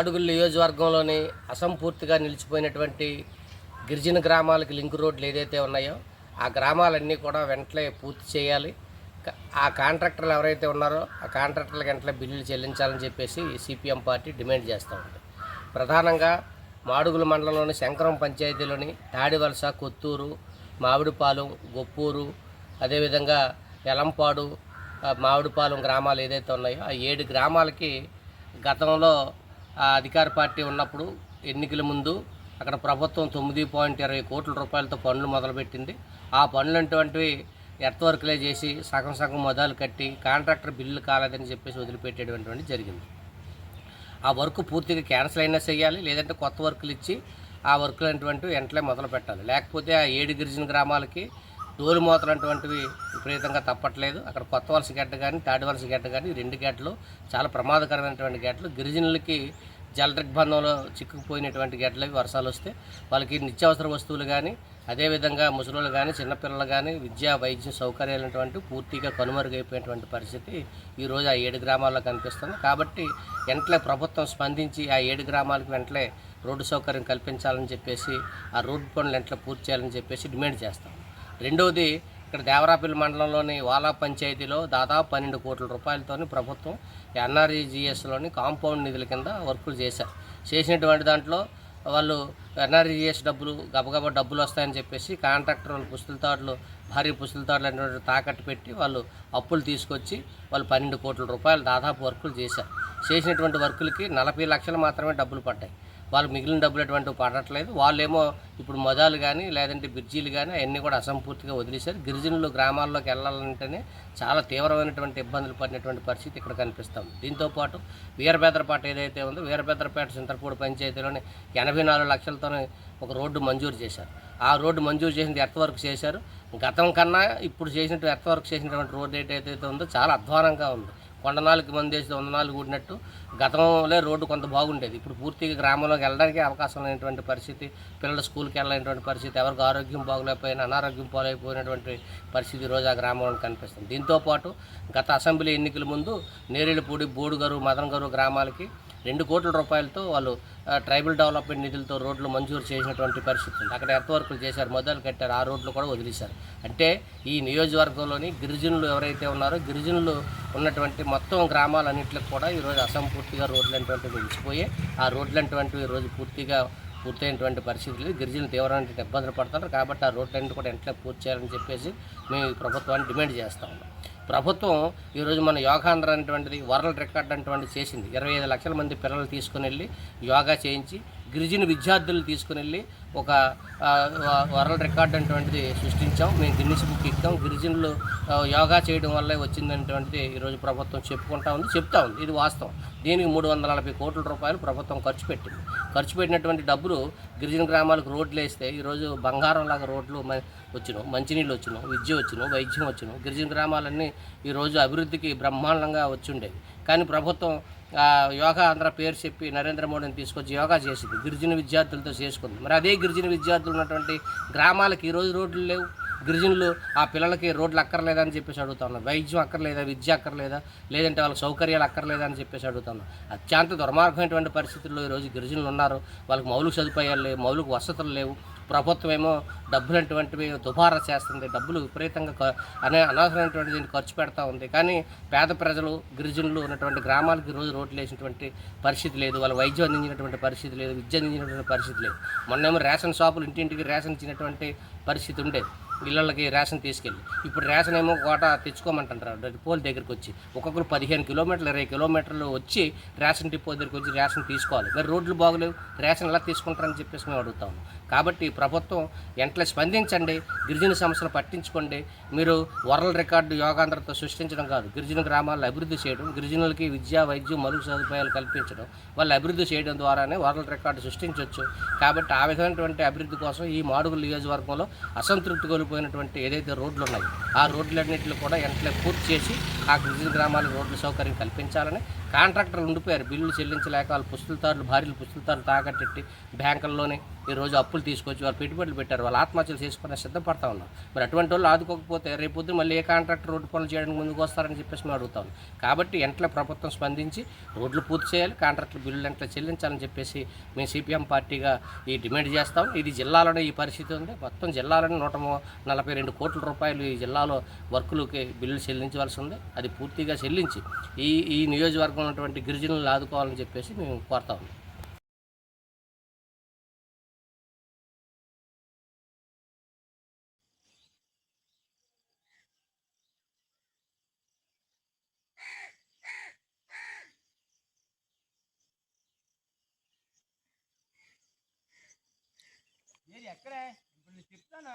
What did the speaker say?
మాడుగుల నియోజకవర్గంలోని అసంపూర్తిగా నిలిచిపోయినటువంటి గిరిజన గ్రామాలకి లింక్ రోడ్లు ఏదైతే ఉన్నాయో ఆ గ్రామాలన్నీ కూడా వెంటనే పూర్తి చేయాలి. ఆ కాంట్రాక్టర్లు ఎవరైతే ఉన్నారో ఆ కాంట్రాక్టర్లకు వెంటనే బిల్లులు చెల్లించాలని చెప్పేసి సిపిఎం పార్టీ డిమాండ్ చేస్తూ ఉంది. ప్రధానంగా మాడుగుల మండలంలోని శంకరం పంచాయతీలోని తాడివలస కొత్తూరు మామిడిపాలెం గొప్పూరు అదేవిధంగా ఎలంపాడు మామిడిపాలెం గ్రామాలు ఏదైతే ఉన్నాయో ఆ ఏడు గ్రామాలకి గతంలో అధికార పార్టీ ఉన్నప్పుడు ఎన్నికల ముందు అక్కడ ప్రభుత్వం తొమ్మిది పాయింట్ ఇరవై కోట్ల రూపాయలతో పనులు మొదలుపెట్టింది. ఆ పనులు అటువంటివి ఎర్త్ వర్క్లే చేసి సగం సగం మొదలు కట్టి కాంట్రాక్టర్ బిల్లు కాలేదని చెప్పేసి వదిలిపెట్టేటువంటి జరిగింది. ఆ వర్క్ పూర్తిగా క్యాన్సిల్ అయినా చేయాలి లేదంటే కొత్త వర్కులు ఇచ్చి ఆ వర్కులు అనేటువంటివి వెంటనే మొదలు పెట్టాలి లేకపోతే ఆ ఏడు గిరిజన గ్రామాలకి డోలు మోతలు అటువంటివి విపరీతంగా తప్పట్లేదు. అక్కడ కొత్త వలస గడ్డ కానీ తాడి వలస గడ్డ కానీ రెండు గేట్లు చాలా ప్రమాదకరమైనటువంటి గేట్లు గిరిజనులకి జలదిగ్బంధంలో చిక్కుకుపోయినటువంటి అవి వర్షాలు వస్తే వాళ్ళకి నిత్యావసర వస్తువులు కానీ అదేవిధంగా ముసలోళ్ళు కానీ చిన్నపిల్లలు కానీ విద్యా వైద్య సౌకర్యాలు అటువంటి పూర్తిగా కనుమరుగైపోయినటువంటి పరిస్థితి ఈరోజు ఆ ఏడు గ్రామాల్లో కనిపిస్తుంది. కాబట్టి వెంటనే ప్రభుత్వం స్పందించి ఆ ఏడు గ్రామాలకు వెంటనే రోడ్డు సౌకర్యం కల్పించాలని చెప్పేసి ఆ రోడ్డు పనులు వెంటనే పూర్తి చేయాలని చెప్పేసి డిమాండ్ చేస్తాం. రెండవది ఇక్కడ దేవరాపల్లి మండలంలోని వాలా పంచాయతీలో దాదాపు పన్నెండు కోట్ల రూపాయలతోని ప్రభుత్వం ఎన్ఆర్ఈజిఎస్లోని కాంపౌండ్ నిధుల కింద వర్కులు చేశారు. చేసినటువంటి దాంట్లో వాళ్ళు ఎన్ఆర్ఈజిఎస్ డబ్బులు గబగబా డబ్బులు వస్తాయని చెప్పేసి కాంట్రాక్టర్ వాళ్ళు పుస్తులతాడులు భారీ పుస్తలతాడులు అనేటువంటి తాకట్టు పెట్టి వాళ్ళు అప్పులు తీసుకొచ్చి వాళ్ళు పన్నెండు కోట్ల రూపాయలు దాదాపు వర్కులు చేశారు. చేసినటువంటి వర్కులకి నలభై లక్షలు మాత్రమే డబ్బులు పడ్డాయి. వాళ్ళు మిగిలిన డబ్బులు ఎటువంటి పడట్లేదు. వాళ్ళేమో ఇప్పుడు మొదలు కానీ లేదంటే బ్రిడ్జీలు కానీ అవన్నీ కూడా అసంపూర్తిగా వదిలేశారు. గిరిజనులు గ్రామాల్లోకి వెళ్ళాలంటేనే చాలా తీవ్రమైనటువంటి ఇబ్బందులు పడినటువంటి పరిస్థితి ఇక్కడ కనిపిస్తాం దీంతోపాటు వీరభద్రపేట ఏదైతే ఉందో వీరభద్రపేట చింతపూడి పంచాయతీలోని ఎనభై నాలుగు లక్షలతోనే ఒక రోడ్డు మంజూరు చేశారు. ఆ రోడ్డు మంజూరు చేసింది ఎర్త్ వర్క్ చేశారు. గతం కన్నా ఇప్పుడు చేసినట్టు ఎర్త్ వర్క్ చేసినటువంటి రోడ్డు ఏదైతే ఉందో చాలా అధ్వానంగా ఉంది. కొండనాలుగు మంది వేసి వందనాలు కూడినట్టు గతంలో రోడ్డు కొంత బాగుండేది. ఇప్పుడు పూర్తిగా గ్రామంలోకి వెళ్ళడానికి అవకాశం లేనటువంటి పరిస్థితి పిల్లలు స్కూల్కి వెళ్ళలేనటువంటి పరిస్థితి ఎవరికి ఆరోగ్యం బాగలేకపోయినా అనారోగ్యం పాలైపోయినటువంటి పరిస్థితి ఈరోజు ఆ గ్రామంలో కనిపిస్తుంది. దీంతోపాటు గత అసెంబ్లీ ఎన్నికల ముందు నేరేడుపూడి బోడుగరు మదనగరు గ్రామాలకి రెండు కోట్ల రూపాయలతో వాళ్ళు ట్రైబల్ డెవలప్మెంట్ నిధులతో రోడ్లు మంజూరు చేసినటువంటి పరిస్థితి ఉంది. అక్కడ ఎర్త్ వర్కులు చేశారు మొదలు కట్టారు ఆ రోడ్లు కూడా వదిలేశారు. అంటే ఈ నియోజకవర్గంలోని గిరిజనులు ఎవరైతే ఉన్నారో గిరిజనులు ఉన్నటువంటి మొత్తం గ్రామాలన్నింటికి కూడా ఈరోజు అసంపూర్తిగా రోడ్లు అనేటువంటివి నిలిచిపోయి ఆ రోడ్లు అనేటువంటివి ఈరోజు పూర్తిగా పూర్తయినటువంటి పరిస్థితులు తీవ్రమైన తీవ్రమైన ఇబ్బందులు పడుతున్నారు కాబట్టి ఆ రోడ్లన్నీ కూడా వెంటనే పూర్తి చేయాలని చెప్పేసి మేము ఈ ప్రభుత్వాన్ని డిమాండ్ చేస్తా ఉన్నాం. ప్రభుత్వం ఈరోజు మన యోగాంధ్ర అనేటువంటిది వరల్డ్ రికార్డ్ అనేటువంటిది చేసింది. ఇరవై ఐదు లక్షల మంది పిల్లలు తీసుకుని వెళ్ళి యోగా చేయించి గిరిజన విద్యార్థులు తీసుకుని వెళ్ళి ఒక వరల్డ్ రికార్డ్ అనేటువంటిది సృష్టించాం. మేము గిన్నిస్ బుక్ ఇస్తాం గిరిజనులు యోగా చేయడం వల్లే వచ్చిందనేటువంటిది ఈరోజు ప్రభుత్వం చెప్పుకుంటా ఉంది చెప్తా ఉంది. ఇది వాస్తవం. దీనికి మూడు వందల నలభై కోట్ల రూపాయలు ప్రభుత్వం ఖర్చు పెట్టింది. ఖర్చు పెట్టినటువంటి డబ్బులు గిరిజన గ్రామాలకు రోడ్లు వేస్తే ఈరోజు బంగారం లాగా రోడ్లు మ- వచ్చినావు మంచినీళ్ళు వచ్చినావు విద్య వచ్చినావు వైద్యం వచ్చినావు గిరిజన గ్రామాలన్నీ ఈరోజు అభివృద్ధికి బ్రహ్మాండంగా వచ్చిండేవి కానీ ప్రభుత్వం యోగా ఆంధ్ర పేరు చెప్పి నరేంద్ర మోడీని తీసుకొచ్చి యోగా చేసింది. గిరిజన విద్యార్థులతో చేసుకుంది. మరి అదే గిరిజన విద్యార్థులు ఉన్నటువంటి గ్రామాలకు ఈరోజు రోడ్లు లేవు. గిరిజనులు ఆ పిల్లలకి రోడ్లు అక్కర్లేదా అని చెప్పేసి అడుగుతా ఉన్నారు. వైద్యం అక్కర్లేదా? విద్య అక్కర్లేదా? లేదంటే వాళ్ళకి సౌకర్యాలు అక్కర్లేదా అని చెప్పేసి అడుగుతున్నాం అత్యంత దుర్మార్గమైనటువంటి పరిస్థితుల్లో ఈరోజు గిరిజనులు ఉన్నారు. వాళ్ళకి మౌలిక సదుపాయాలు లేవు మౌలిక వసతులు లేవు. ప్రభుత్వం ఏమో డబ్బులు అటువంటివి దుబారా చేస్తుంది. డబ్బులు విపరీతంగా అనే అనవసరమైనటువంటి దీన్ని ఖర్చు పెడతా ఉంది. కానీ పేద ప్రజలు గిరిజనులు ఉన్నటువంటి గ్రామాలకు ఈరోజు రోడ్లు వేసినటువంటి పరిస్థితి లేదు. వాళ్ళ వైద్యం అందించినటువంటి పరిస్థితి లేదు. విద్య అందించినటువంటి పరిస్థితి లేదు. మొన్నేమో రేషన్ షాపులు ఇంటింటికి రేషన్ ఇచ్చినటువంటి పరిస్థితి ఉండేది. ఇళ్ళకి రేషన్ తీసుకెళ్ళి. ఇప్పుడు రేషన్ ఏమో కోట తెచ్చుకోమంటుంటారు. పోల్ దగ్గరికి వచ్చి. ఒక్కొక్కరు పదిహేను కిలోమీటర్లు ఇరవై కిలోమీటర్లు వచ్చి రేషన్ డిపో దగ్గరికి వచ్చి రేషన్ తీసుకోవాలి. మరి రోడ్లు బాగలేవు. రేషన్ ఎలా తీసుకుంటారని చెప్పేసి మేము అడుగుతాము కాబట్టి ప్రభుత్వం వెంటనే స్పందించండి. గిరిజన సమస్యలు పట్టించుకోండి. మీరు వరల్డ్ రికార్డు యోగాంధ్రతో సృష్టించడం కాదు. గిరిజన గ్రామాలను అభివృద్ధి చేయడం గిరిజనులకి విద్యా వైద్యం మరుగు సదుపాయాలు కల్పించడం వాళ్ళు అభివృద్ధి చేయడం ద్వారానే వరల్డ్ రికార్డు సృష్టించవచ్చు కాబట్టి ఆ విధమైనటువంటి అభివృద్ధి కోసం ఈ మాడుగుల నియోజకవర్గంలో అసంతృప్తి కోల్పోయినటువంటి ఏదైతే రోడ్లు ఉన్నాయో ఆ రోడ్లన్నింటిలో కూడా వెంటనే పూర్తి చేసి ఆ గిరిజన గ్రామాలకు రోడ్ల సౌకర్యం కల్పించాలని కాంట్రాక్టర్లు ఉండిపోయారు. బిల్లులు చెల్లించలేక వాళ్ళు పుస్తులతారులు భార్యలు పుస్తులతారులు తాకట్టెట్టి బ్యాంకుల్లోనే ఈరోజు అప్పులు తీసుకొచ్చి వాళ్ళు పెట్టుబడులు పెట్టారు. వాళ్ళు ఆత్మహత్యలు చేసుకునే సిద్ధపడతా ఉన్నారు మరి అటువంటి వాళ్ళు ఆదుకోకపోతే రేపు పొద్దున మళ్ళీ ఏ కాంట్రాక్టర్ రోడ్డు పనులు చేయడానికి ముందుకు వస్తారని చెప్పేసి మేము అడుగుతాం కాబట్టి వెంటనే ప్రభుత్వం స్పందించి రోడ్లు పూర్తి చేయాలి కాంట్రాక్టర్ బిల్లులు వెంటనే చెల్లించాలని చెప్పేసి మేము సిపిఎం పార్టీగా ఈ డిమాండ్ చేస్తాం. ఇది జిల్లాలోనే ఈ పరిస్థితి ఉంది. మొత్తం జిల్లాలోనే నూట నలభై రెండు కోట్ల రూపాయలు ఈ జిల్లాలో వర్కులకి బిల్లులు చెల్లించవలసి ఉంది. అది పూర్తిగా చెల్లించి ఈ ఈ నియోజకవర్గం ఉన్నటువంటి గిరిజనులను ఆదుకోవాలని చెప్పేసి మేము కోరుతా ఉన్నాం. ఎక్కడే? ఇప్పుడు చెప్తానా